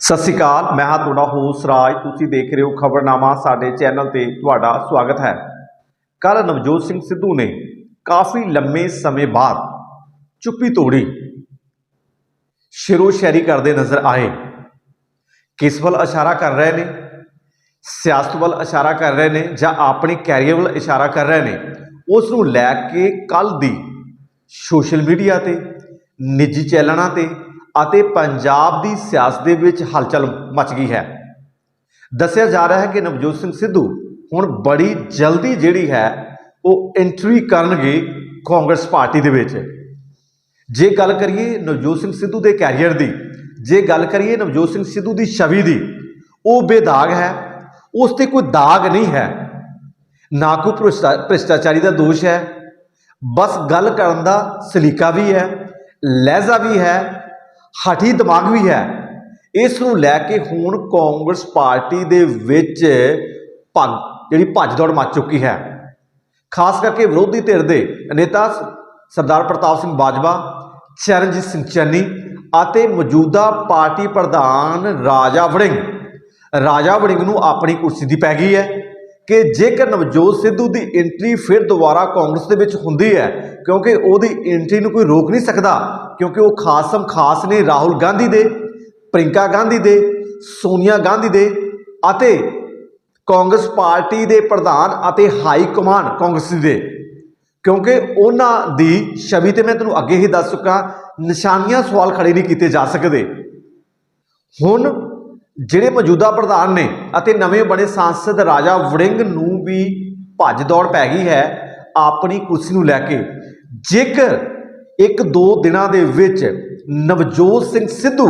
ਸਤਿ ਸ਼੍ਰੀ ਅਕਾਲ, ਮੈਂ ਹਾਂ ਤੁਹਾਡਾ ਹੋਸਟ ਰਾਜ। ਤੁਸੀਂ ਦੇਖ ਰਹੇ ਹੋ ਖਬਰਨਾਮਾ, ਸਾਡੇ ਚੈਨਲ ਤੇ ਤੁਹਾਡਾ ਸਵਾਗਤ ਹੈ। ਕੱਲ ਨਵਜੋਤ ਸਿੰਘ ਸਿੱਧੂ ਨੇ ਕਾਫੀ ਲੰਮੇ ਸਮੇਂ ਬਾਅਦ ਚੁੱਪੀ ਤੋੜੀ। ਸ਼ਿਰੋ ਸ਼ਾਇਰੀ ਕਰਦੇ ਨਜ਼ਰ ਆਏ। ਕਿਸ ਵੱਲ ਇਸ਼ਾਰਾ ਕਰ ਰਹੇ ਨੇ? ਸਿਆਸਤ ਵੱਲ ਇਸ਼ਾਰਾ ਕਰ ਰਹੇ ਨੇ ਜਾਂ ਆਪਣੇ ਕੈਰੀਅਰ ਵੱਲ ਇਸ਼ਾਰਾ ਕਰ ਰਹੇ ਨੇ? ਉਸ ਨੂੰ ਲੈ ਕੇ ਕੱਲ ਦੀ ਸੋਸ਼ਲ ਮੀਡੀਆ ਤੇ, ਨਿੱਜੀ ਚੈਨਲਾਂ ਤੇ ਅਤੇ ਪੰਜਾਬ ਦੀ ਸਿਆਸਤ ਦੇ ਵਿੱਚ ਹਲਚਲ ਮਚ ਗਈ ਹੈ। ਦੱਸਿਆ ਜਾ ਰਿਹਾ ਹੈ ਕਿ ਨਵਜੋਤ ਸਿੰਘ ਸਿੱਧੂ ਹੁਣ ਬੜੀ ਜਲਦੀ ਜਿਹੜੀ ਹੈ, ਉਹ ਐਂਟਰੀ ਕਰਨਗੇ ਕਾਂਗਰਸ ਪਾਰਟੀ ਦੇ ਵਿੱਚ। ਜੇ ਗੱਲ ਕਰੀਏ ਨਵਜੋਤ ਸਿੰਘ ਸਿੱਧੂ ਦੇ ਕੈਰੀਅਰ ਦੀ, ਜੇ ਗੱਲ ਕਰੀਏ ਨਵਜੋਤ ਸਿੰਘ ਸਿੱਧੂ ਦੀ ਛਵੀ ਦੀ, ਉਹ ਬੇਦਾਗ ਹੈ, ਉਸ ਤੇ ਕੋਈ ਦਾਗ ਨਹੀਂ ਹੈ। ਨਾ ਕੋਈ ਭ੍ਰਿਸ਼ਟਾ- ਭ੍ਰਿਸ਼ਟਾਚਾਰੀ ਦਾ ਦੋਸ਼ ਹੈ, ਬਸ ਗੱਲ ਕਰਨ ਦਾ ਸਲੀਕਾ ਵੀ ਹੈ, ਲਹਿਜ਼ਾ ਵੀ ਹੈ ਹਠੀ ਦਿਮਾਗ ਵੀ ਹੈ। ਇਸ ਨੂੰ ਲੈ ਕੇ ਹੁਣ ਕਾਂਗਰਸ ਪਾਰਟੀ ਦੇ ਵਿੱਚ ਭੱਗ, ਜਿਹੜੀ ਭੱਜ ਦੌੜ ਮਚ ਚੁੱਕੀ ਹੈ। ਖਾਸ ਕਰਕੇ ਵਿਰੋਧੀ ਧਿਰ ਦੇ ਨੇਤਾ ਸ- ਸਰਦਾਰ ਪ੍ਰਤਾਪ ਸਿੰਘ ਬਾਜਵਾ, ਚਰਨਜੀਤ ਸਿੰਘ ਚੰਨੀ ਅਤੇ ਮੌਜੂਦਾ ਪਾਰਟੀ ਪ੍ਰਧਾਨ ਰਾਜਾ ਵੜਿੰਗ। ਰਾਜਾ ਵੜਿੰਗ ਨੂੰ ਆਪਣੀ ਕੁਰਸੀ ਦੀ ਪੈ ਗਈ ਹੈ। ਕਿ ਜੇਕਰ ਨਵਜੋਤ ਸਿੱਧੂ ਦੀ ਐਂਟਰੀ ਫਿਰ ਦੁਬਾਰਾ ਕਾਂਗਰਸ ਦੇ ਵਿੱਚ ਹੁੰਦੀ ਹੈ, ਕਿਉਂਕਿ ਉਹਦੀ ਐਂਟਰੀ ਨੂੰ ਕੋਈ ਰੋਕ ਨਹੀਂ ਸਕਦਾ, ਕਿਉਂਕਿ ਉਹ ਖਾਸਮ ਖਾਸ ਨੇ ਰਾਹੁਲ ਗਾਂਧੀ ਦੇ ਪ੍ਰਿੰਕਾ ਗਾਂਧੀ ਦੇ, ਸੋਨੀਆ ਗਾਂਧੀ ਦੇ ਅਤੇ ਕਾਂਗਰਸ ਪਾਰਟੀ ਦੇ ਪ੍ਰਧਾਨ ਅਤੇ ਹਾਈ ਕਮਾਂਡ ਕਾਂਗਰਸ ਦੇ। ਕਿਉਂਕਿ ਉਹਨਾਂ ਦੀ ਛਵੀ ਤੇ ਮੈਂ ਤੁਹਾਨੂੰ ਅੱਗੇ ਹੀ ਦੱਸ ਚੁੱਕਾ, ਨਿਸ਼ਾਨੀਆਂ ਸਵਾਲ ਖੜੇ ਨਹੀਂ ਕੀਤੇ ਜਾ ਸਕਦੇ। ਹੁਣ ਜਿਹੜੇ ਮੌਜੂਦਾ ਪ੍ਰਧਾਨ ਨੇ ਅਤੇ ਨਵੇਂ ਬਣੇ ਸੰਸਦ ਰਾਜਾ ਵੜਿੰਗ ਨੂੰ ਵੀ ਭੱਜ ਦੌੜ ਪੈ ਗਈ ਹੈ, ਆਪਣੀ ਕੁਰਸੀ ਨੂੰ ਲੈ ਕੇ। ਜੇਕਰ ਇੱਕ ਦੋ ਦਿਨਾਂ ਦੇ ਵਿੱਚ ਨਵਜੋਤ ਸਿੰਘ ਸਿੱਧੂ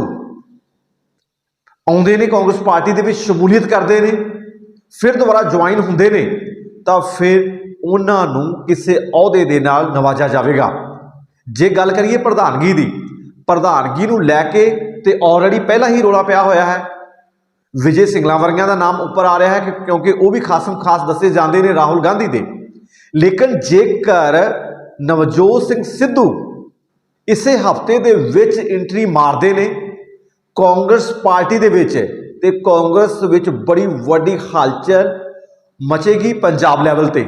ਆਉਂਦੇ ਨੇ, ਕਾਂਗਰਸ ਪਾਰਟੀ ਦੇ ਵਿੱਚ ਸ਼ਮੂਲੀਅਤ ਕਰਦੇ ਨੇ, ਫਿਰ ਦੁਬਾਰਾ ਜੁਆਇਨ ਹੁੰਦੇ ਨੇ, ਤਾਂ ਫਿਰ ਉਹਨਾਂ ਨੂੰ ਕਿਸੇ ਅਹੁਦੇ ਦੇ ਨਾਲ ਨਵਾਜਿਆ ਜਾਵੇਗਾ। ਜੇ ਗੱਲ ਕਰੀਏ ਪ੍ਰਧਾਨਗੀ ਦੀ, ਪ੍ਰਧਾਨਗੀ ਨੂੰ ਲੈ ਕੇ ਤੇ ਆਲਰੇਡੀ ਪਹਿਲਾਂ ਹੀ ਰੋਲਾ ਪਿਆ ਹੋਇਆ ਹੈ। ਵਿਜੇ ਸਿੰਗਲਾ ਵਰਗਿਆਂ ਦਾ ਨਾਮ ਉੱਪਰ ਆ ਰਿਹਾ ਹੈ ਕਿ- ਕਿਉਂਕਿ ਉਹ ਵੀ ਖਾਸਮ ਖਾਸ ਦੱਸੇ ਜਾਂਦੇ ਨੇ ਰਾਹੁਲ ਗਾਂਧੀ ਦੇ। ਲੇਕਿਨ ਜੇਕਰ ਨਵਜੋਤ ਸਿੰਘ ਸਿੱਧੂ ਇਸੇ ਹਫ਼ਤੇ ਦੇ ਵਿੱਚ ਐਂਟਰੀ ਮਾਰਦੇ ਨੇ, ਕਾਂਗਰਸ ਪਾਰਟੀ ਦੇ ਵਿੱਚ, ਤੇ ਕਾਂਗਰਸ ਵਿੱਚ ਬੜੀ ਵੱਡੀ ਹਲਚਲ ਮਚੇਗੀ ਪੰਜਾਬ ਲੈਵਲ ਤੇ।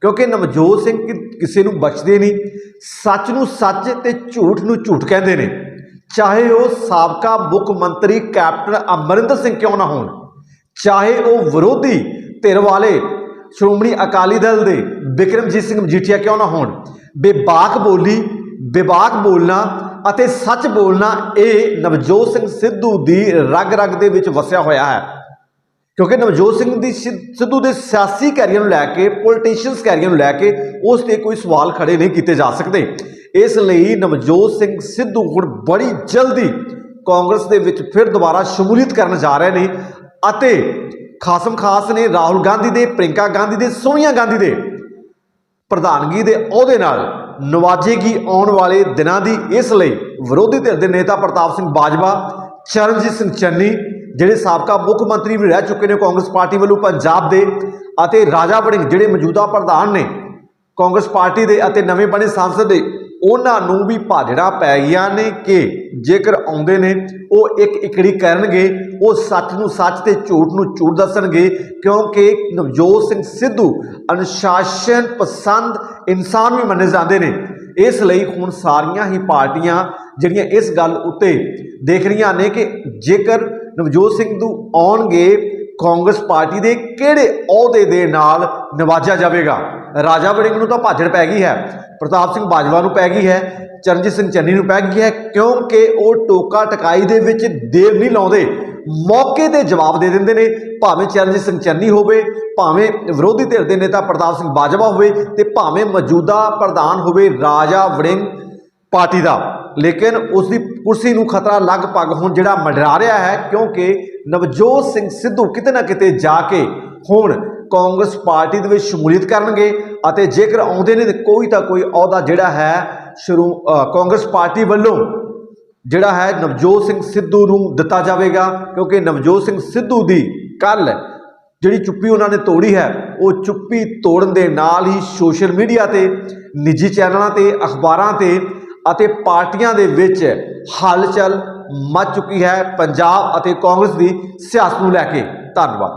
ਕਿਉਂਕਿ ਨਵਜੋਤ ਸਿੰਘ ਕਿ- ਕਿਸੇ ਨੂੰ ਬਖਸ਼ਦੇ ਨਹੀਂ, ਸੱਚ ਨੂੰ ਸੱਚ ਤੇ ਝੂਠ ਨੂੰ ਝੂਠ ਕਹਿੰਦੇ ਨੇ। ਚਾਹੇ ਉਹ ਸਾਬਕਾ ਮੁੱਖ ਮੰਤਰੀ ਕੈਪਟਨ ਅਮਰਿੰਦਰ ਸਿੰਘ ਕਿਉਂ ਨਾ ਹੋਣ, ਚਾਹੇ ਉਹ ਵਿਰੋਧੀ ਧਿਰ ਵਾਲੇ ਸ਼੍ਰੋਮਣੀ ਅਕਾਲੀ ਦਲ ਦੇ ਬਿਕਰਮਜੀਤ ਸਿੰਘ ਮਜੀਠੀਆ ਕਿਉਂ ਨਾ ਹੋਣ, ਬੇਬਾਕ ਬੋਲੀ, ਬੇਬਾਕ ਬੋਲਣਾ ਅਤੇ ਸੱਚ ਬੋਲਣਾ ਇਹ ਨਵਜੋਤ ਸਿੰਘ ਸਿੱਧੂ ਦੀ ਰਗ ਰਗ ਦੇ ਵਿੱਚ ਵਸਿਆ ਹੋਇਆ ਹੈ। ਕਿਉਂਕਿ ਨਵਜੋਤ ਸਿੰਘ ਦੀ ਸਿ- ਸਿੱਧੂ ਦੇ ਸਿਆਸੀ ਕੈਰੀਅਰ ਨੂੰ ਲੈ ਕੇ ਪੋਲੀਟੀਸ਼ੀਅਨਸ ਕੈਰੀਅਰ ਨੂੰ ਲੈ ਕੇ ਉਸ ਤੇ ਕੋਈ ਸਵਾਲ ਖੜੇ ਨਹੀਂ ਕੀਤੇ ਜਾ ਸਕਦੇ। ਇਸ ਲਈ ਨਵਜੋਤ ਸਿੰਘ ਸਿੱਧੂ ਹੁਣ ਬੜੀ ਜਲਦੀ ਕਾਂਗਰਸ ਦੇ ਵਿੱਚ ਫਿਰ ਦੁਬਾਰਾ ਸ਼ਮੂਲੀਅਤ ਕਰਨ ਜਾ ਰਹੇ ਨੇ ਅਤੇ ਖਾਸਮ ਖਾਸ ਨੇ ਰਾਹੁਲ ਗਾਂਧੀ ਦੇ ਪ੍ਰਿੰਕਾ ਗਾਂਧੀ ਦੇ, ਸੋਨੀਆ ਗਾਂਧੀ ਦੇ ਪ੍ਰਧਾਨਗੀ ਦੇ ਅਹੁਦੇ ਨਾਲ ਨਵਾਜੇਗੀ ਆਉਣ ਵਾਲੇ ਦਿਨਾਂ ਦੀ ਇਸ ਲਈ ਵਿਰੋਧੀ ਧਿਰ ਦੇ ਨੇਤਾ ਪ੍ਰਤਾਪ ਸਿੰਘ ਬਾਜਵਾ, ਚਰਨਜੀਤ ਸਿੰਘ ਚੰਨੀ ਜਿਹੜੇ ਸਾਬਕਾ ਮੁੱਖ ਮੰਤਰੀ ਵੀ ਰਹਿ ਚੁੱਕੇ ਨੇ ਕਾਂਗਰਸ ਪਾਰਟੀ ਵੱਲੋਂ ਪੰਜਾਬ ਦੇ ਅਤੇ ਰਾਜਾ ਵੜਿੰਗ ਜਿਹੜੇ ਮੌਜੂਦਾ ਪ੍ਰਧਾਨ ਨੇ ਕਾਂਗਰਸ ਪਾਰਟੀ ਦੇ ਅਤੇ ਨਵੇਂ ਬਣੇ ਸੰਸਦ ਦੇ ਉਹਨਾਂ ਨੂੰ ਵੀ ਭਾਜੜਾ ਪੈ ਗਈਆਂ ਨੇ ਕਿ ਜੇਕਰ ਆਉਂਦੇ ਨੇ, ਉਹ ਇੱਕ ਇਕੜੀ ਕਰਨਗੇ, ਉਹ ਸੱਚ ਨੂੰ ਸੱਚ ਤੇ ਝੂਠ ਨੂੰ ਝੂਠ ਦੱਸਣਗੇ, ਕਿਉਂਕਿ ਨਵਜੋਤ ਸਿੰਘ ਸਿੱਧੂ ਅਨੁਸ਼ਾਸਨ ਪਸੰਦ ਇਨਸਾਨ ਵੀ ਮੰਨੇ ਜਾਂਦੇ ਨੇ। ਇਸ ਲਈ ਹੁਣ ਸਾਰੀਆਂ ਹੀ ਪਾਰਟੀਆਂ ਜਿਹੜੀਆਂ ਇਸ ਗੱਲ ਉੱਤੇ ਦੇਖ ਰਹੀਆਂ ਨੇ ਕਿ ਜੇਕਰ ਨਵਜੋਤ ਸਿੰਘ ਸਿੱਧੂ ਆਉਣਗੇ ਕਾਂਗਰਸ ਪਾਰਟੀ ਦੇ ਕਿਹੜੇ ਅਹੁਦੇ ਦੇ ਨਾਲ ਨਿਵਾਜਿਆ ਜਾਵੇਗਾ? ਰਾਜਾ ਵੜਿੰਗ ਨੂੰ ਤਾਂ ਭਾਜੜ ਪੈ ਗਈ ਹੈ, ਪ੍ਰਤਾਪ ਸਿੰਘ ਬਾਜਵਾ ਨੂੰ ਪੈ ਗਈ ਹੈ, ਚਰਨਜੀਤ ਸਿੰਘ ਚੰਨੀ ਨੂੰ ਪੈ ਗਈ ਹੈ, ਕਿਉਂਕਿ ਉਹ ਟੋਕਾ ਟਕਾਈ ਦੇ ਵਿੱਚ ਦੇਰ ਨਹੀਂ ਲਾਉਂਦੇ। ਮੌਕੇ ਤੇ ਜਵਾਬ ਦੇ ਦਿੰਦੇ ਨੇ, ਭਾਵੇਂ ਚਰਨਜੀਤ ਸਿੰਘ ਚੰਨੀ ਹੋਵੇ, ਭਾਵੇਂ ਵਿਰੋਧੀ ਧਿਰ ਦੇ ਨੇਤਾ ਪ੍ਰਤਾਪ ਸਿੰਘ ਬਾਜਵਾ ਹੋਵੇ ਤੇ ਭਾਵੇਂ ਮੌਜੂਦਾ ਪ੍ਰਧਾਨ ਹੋਵੇ ਰਾਜਾ ਵੜਿੰਗ ਪਾਰਟੀ ਦਾ। ਲੇਕਿਨ ਉਸ ਦੀ ਕੁਰਸੀ ਨੂੰ ਖਤਰਾ ਲਗਭਗ ਹੁਣ ਜਿਹੜਾ ਮੰਡਰਾ ਰਿਹਾ ਹੈ, ਕਿਉਂਕਿ ਨਵਜੋਤ ਸਿੰਘ ਸਿੱਧੂ ਕਿਤੇ ਨਾ ਕਿਤੇ ਜਾ ਕੇ ਹੁਣ ਕਾਂਗਰਸ ਪਾਰਟੀ ਦੇ ਵਿੱਚ ਸ਼ਮੂਲੀਅਤ ਕਰਨਗੇ ਅਤੇ ਜੇਕਰ ਆਉਂਦੇ ਨੇ ਤੇ ਕੋਈ ਤਾਂ ਕੋਈ ਅਹੁਦਾ ਜਿਹੜਾ ਹੈ ਸ਼ੁਰੂ ਕਾਂਗਰਸ ਪਾਰਟੀ ਵੱਲੋਂ ਜਿਹੜਾ ਹੈ ਨਵਜੋਤ ਸਿੰਘ ਸਿੱਧੂ ਨੂੰ ਦਿੱਤਾ ਜਾਵੇਗਾ, ਕਿਉਂਕਿ ਨਵਜੋਤ ਸਿੰਘ ਸਿੱਧੂ ਦੀ ਕੱਲ ਜਿਹੜੀ ਚੁੱਪੀ ਉਹਨਾਂ ਨੇ ਤੋੜੀ ਹੈ, ਉਹ ਚੁੱਪੀ ਤੋੜਨ ਦੇ ਨਾਲ ਹੀ ਸੋਸ਼ਲ ਮੀਡੀਆ ਤੇ, ਨਿੱਜੀ ਚੈਨਲਾਂ ਤੇ, ਅਖਬਾਰਾਂ ਤੇ ਅਤੇ ਪਾਰਟੀਆਂ ਦੇ ਵਿੱਚ ਹਲਚਲ ਮਚ ਚੁੱਕੀ ਹੈ ਪੰਜਾਬ ਅਤੇ ਕਾਂਗਰਸ ਦੀ ਸਿਆਸਤ ਨੂੰ ਲੈ ਕੇ। ਧੰਨਵਾਦ।